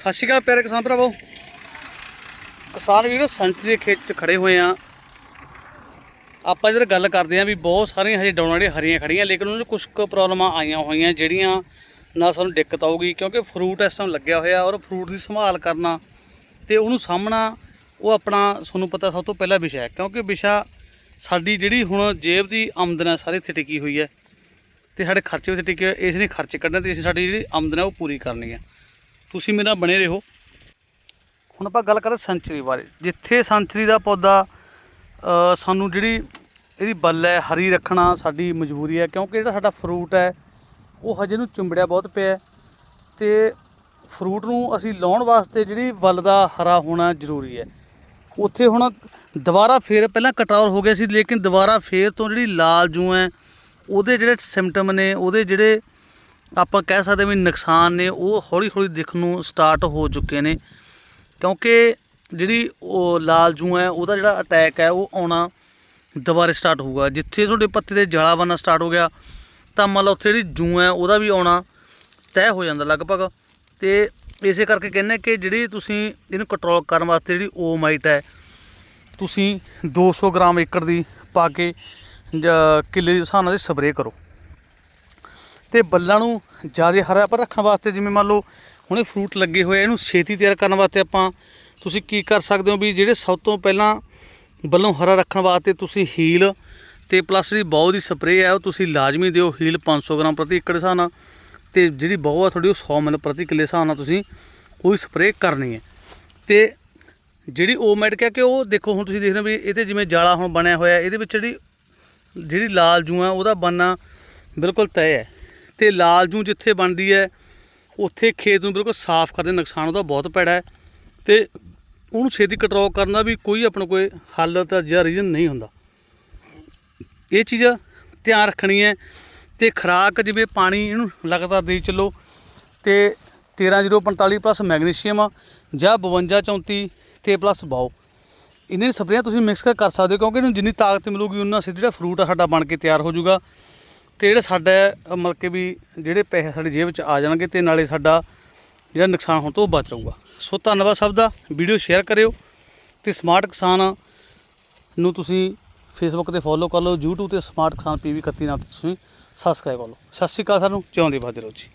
ਸਤਿ ਸ਼੍ਰੀ ਅਕਾਲ ਪਿਆਰੇ ਕਿਸਾਨ ਭਰਾਵੋ। ਕਿਸਾਨ ਵੀਰੋ ਸੰਤਰੀ ਦੇ ਖੇਤ 'ਚ ਖੜੇ ਹੋਏ ਆ ਆਪਾਂ ਜਦੋਂ ਗੱਲ ਕਰਦੇ ਆ ਵੀ ਬਹੁਤ ਸਾਰੀਆਂ ਹਜੇ ਡਾਉਣ ਵਾਲੀਆਂ ਹਰੀਆਂ ਖੜੀਆਂ ਲੇਕਿਨ ਉਹਨਾਂ 'ਚ ਕੁਝ ਕੁ ਪ੍ਰੋਬਲਮਾਂ ਆਈਆਂ ਹੋਈਆਂ ਜਿਹੜੀਆਂ ਨਾ ਸਾਨੂੰ ਦਿੱਕਤ ਆਊਗੀ ਕਿਉਂਕਿ ਫਰੂਟ ਇਸ ਟਾਈਮ ਲੱਗਿਆ ਹੋਇਆ ਔਰ ਫਰੂਟ ਦੀ ਸੰਭਾਲ ਕਰਨਾ ਤੇ ਉਹਨੂੰ ਸਾਹਮਣਾ ਉਹ ਆਪਣਾ ਤੁਹਾਨੂੰ ਪਤਾ ਸਭ ਤੋਂ ਪਹਿਲਾ ਵਿਸ਼ਾ ਹੈ ਕਿਉਂਕਿ ਵਿਸ਼ਾ ਸਾਡੀ ਜਿਹੜੀ ਹੁਣ ਜੇਬ ਦੀ ਆਮਦਨ ਹੈ ਸਾਰੀ ਇੱਥੇ ਟਿਕੀ ਹੋਈ ਹੈ। ਤੇ ਸਾਡੇ ਖਰਚੇ ਵਿੱਚ ਟਿਕੇ ਹੋਏ, ਇਸ ਨੇ ਖਰਚੇ ਕੱਢਣੇ ਤੇ ਅਸੀਂ ਸਾਡੀ ਜਿਹੜੀ ਆਮਦਨ ਹੈ ਉਹ ਪੂਰੀ ਕਰਨੀ ਹੈ। ਤੁਸੀਂ ਮੇਰੇ ਨਾਲ ਬਣੇ ਰਹੋ। ਹੁਣ ਆਪਾਂ ਗੱਲ ਕਰਾਂ ਸੰਚਰੀ ਬਾਰੇ। ਜਿੱਥੇ ਸੰਚਰੀ ਦਾ ਪੌਦਾ ਸਾਨੂੰ ਜਿਹੜੀ ਇਹਦੀ ਬੱਲ ਹੈ, ਹਰੀ ਰੱਖਣਾ ਸਾਡੀ ਮਜਬੂਰੀ ਹੈ, ਕਿਉਂਕਿ ਜਿਹੜਾ ਸਾਡਾ ਫਰੂਟ ਹੈ, ਉਹ ਹਜੇ ਨੂੰ ਚੁੰਬੜਿਆ ਬਹੁਤ ਪਿਆ ਹੈ। ਤੇ ਫਰੂਟ ਨੂੰ ਅਸੀਂ ਲਾਉਣ ਵਾਸਤੇ ਜਿਹੜੀ ਵੱਲ ਦਾ ਹਰਾ ਹੋਣਾ ਜ਼ਰੂਰੀ ਹੈ। ਉੱਥੇ ਹੁਣ ਦੁਬਾਰਾ ਫੇਰ, ਪਹਿਲਾਂ ਕਟੌਰ ਹੋ ਗਿਆ ਸੀ, ਲੇਕਿਨ ਦੁਬਾਰਾ ਫੇਰ ਤੋਂ ਜਿਹੜੀ ਲਾਲ ਜੂ ਹੈ, ਉਹਦੇ ਜਿਹੜੇ ਸਿੰਪਟਮ ਨੇ, ਉਹਦੇ ਜਿਹੜੇ ਆਪਾਂ ਕਹਿ ਸਕਦੇ ਵੀ ਨੁਕਸਾਨ ਨੇ, ਉਹ ਹੌਲੀ ਹੌਲੀ ਦਿਖਣ ਨੂੰ ਸਟਾਰਟ ਹੋ ਚੁੱਕੇ ਨੇ। ਕਿਉਂਕਿ ਜਿਹੜੀ ਉਹ ਲਾਲ ਜੂ ਹੈ, ਉਹਦਾ ਜਿਹੜਾ ਅਟੈਕ ਹੈ, ਉਹ ਆਉਣਾ ਦੁਬਾਰੇ ਸਟਾਰਟ ਹੋਊਗਾ। ਜਿੱਥੇ ਤੁਹਾਡੇ ਪੱਤੇ ਤੇ ਜਲਾ ਬਣਨਾ ਸਟਾਰਟ ਹੋ ਗਿਆ, ਤਾਂ ਮੰਨ ਲਓ ਉੱਥੇ ਜਿਹੜੀ ਜੂ ਹੈ, ਉਹਦਾ ਵੀ ਆਉਣਾ ਤੈਅ ਹੋ ਜਾਂਦਾ ਲਗਭਗ। ਤੇ ਇਸੇ ਕਰਕੇ ਕਹਿੰਦੇ ਕਿ ਜਿਹੜੀ ਤੁਸੀਂ ਇਹਨੂੰ ਕੰਟਰੋਲ ਕਰਨ ਵਾਸਤੇ ਜਿਹੜੀ ਓਮਾਈਟ ਹੈ, ਤੁਸੀਂ 200 ਗ੍ਰਾਮ ਏਕੜ ਦੀ ਪਾ ਕੇ ਕਿੱਲੇ ਦੇ ਹਿਸਾਬ ਨਾਲ ਸਪਰੇਅ ਕਰੋ। ਤੇ ਬੱਲਾਂ ਨੂੰ ਜ਼ਿਆਦਾ ਹਰਾ ਪਰ ਰੱਖਣ ਵਾਸਤੇ ਜਿਵੇਂ ਮੰਨ ਲਓ ਹੁਣੇ ਫਰੂਟ ਲੱਗੇ ਹੋਏ ਆ, ਇਹਨੂੰ ਛੇਤੀ ਤਿਆਰ ਕਰਨ ਵਾਸਤੇ ਆਪਾਂ ਤੁਸੀਂ ਕੀ ਕਰ ਸਕਦੇ ਹੋ ਵੀ ਜਿਹੜੇ ਸਭ ਤੋਂ ਪਹਿਲਾਂ ਬੱਲੋਂ ਹਰਾ ਰੱਖਣ ਵਾਸਤੇ ਤੁਸੀਂ ਹੀਲ ਤੇ ਪਲੱਸ ਜਿਹੜੀ ਬਹੁ ਦੀ ਸਪਰੇਅ ਹੈ ਉਹ ਤੁਸੀਂ ਲਾਜ਼ਮੀ ਦਿਓ ਹੀਲ 500 ਗ੍ਰਾਮ ਪ੍ਰਤੀ ਏਕੜ ਹਿਸਾਬ ਨਾਲ ਤੇ ਜਿਹੜੀ ਬਹੁ ਆ ਤੁਹਾਡੀ ਉਹ 100 ਮਿਲ ਪ੍ਰਤੀ ਕਿੱਲੇ ਹਿਸਾਬ ਨਾਲ ਤੁਸੀਂ ਉਹੀ ਸਪਰੇਅ ਕਰਨੀ ਹੈ। ਤੇ ਜਿਹੜੀ ਓਮੈਟ ਹੈ ਕਿ ਉਹ ਦੇਖੋ ਹੁਣ ਤੁਸੀਂ ਦੇਖ ਰਹੇ ਹੋ ਵੀ ਇਹ ਤੇ ਜਿਵੇਂ ਜਾਲਾ ਹੁਣ ਬਣਿਆ ਹੋਇਆ ਇਹਦੇ ਵਿੱਚ ਜਿਹੜੀ ਜਿਹੜੀ ਲਾਲ ਜੂ ਆ ਉਹਦਾ ਬਣਨਾ ਬਿਲਕੁਲ ਤੈਅ ਹੈ। ਤੇ ਲਾਲ ਜੂ ਜਿੱਥੇ ਬਣਦੀ ਹੈ, ਉੱਥੇ ਖੇਤ ਨੂੰ ਬਿਲਕੁਲ ਸਾਫ਼ ਕਰਦੇ, ਨੁਕਸਾਨ ਉਹਦਾ ਬਹੁਤ ਪੈੜਾ ਹੈ ਤੇ ਉਹਨੂੰ ਛੇਤੀ ਕਟਰਾਓ ਕਰਨ ਦਾ ਵੀ ਕੋਈ ਆਪਣਾ ਕੋਈ ਹੱਲ ਤਾਂ ਜਾਂ ਰੀਜਨ ਨਹੀਂ ਹੁੰਦਾ। ਇਹ ਚੀਜ਼ ਧਿਆਨ ਰੱਖਣੀ ਹੈ ਤੇ ਖਰਾਕ ਜਿਵੇਂ ਪਾਣੀ ਇਹਨੂੰ ਲਗਾਤਾਰ ਦੇ ਚੱਲੋ ਤੇ 13045 ਪਲੱਸ ਮੈਗਨੀਸ਼ੀਅਮ ਜਾਂ 52 34 ਤੇ ਪਲੱਸ ਬਾਓ ਇਹਨਾਂ ਸਪਰੇਆਂ ਤੁਸੀਂ ਮਿਕਸ ਕਰ ਸਕਦੇ ਹੋ ਕਿਉਂਕਿ ਇਹਨੂੰ ਜਿੰਨੀ ਤਾਕਤ ਮਿਲੂਗੀ ਉਹਨਾਂ ਸਿੱਧਾ ਜਿਹੜਾ ਫਰੂਟ ਆ ਸਾਡਾ ਬਣ ਕੇ ਤਿਆਰ ਹੋ ਜਾਊਗਾ। ਤੇ ਜਿਹੜਾ ਸਾਡਾ ਮਤਲਬ ਕਿ ਵੀ ਜਿਹੜੇ ਪੈਸੇ ਸਾਡੀ ਜੇਬ ਵਿੱਚ ਆ ਜਾਣਗੇ ਤੇ ਨਾਲੇ ਸਾਡਾ ਜਿਹੜਾ ਨੁਕਸਾਨ ਹੋਣ ਤੋਂ ਉਹ ਬਚ ਜਾਊਗਾ ਸੋ ਧੰਨਵਾਦ ਸਭ ਦਾ। ਵੀਡੀਓ ਸ਼ੇਅਰ ਕਰਿਓ ਤੇ ਸਮਾਰਟ ਕਿਸਾਨ ਨੂੰ ਤੁਸੀਂ ਫੇਸਬੁੱਕ ਤੇ ਫੋਲੋ ਕਰ ਲਓ, YouTube ਤੇ ਸਮਾਰਟ ਕਿਸਾਨ ਪੀਵੀ 31 ਨਾਲ ਤੁਸੀਂ ਸਬਸਕ੍ਰਾਈਬ ਕਰ ਲਓ। ਸਤਿ ਸ਼੍ਰੀ ਅਕਾਲ ਸਾਨੂੰ। ਜਿਉਂਦੇ ਵਾਦੇ ਰਹੋ ਜੀ।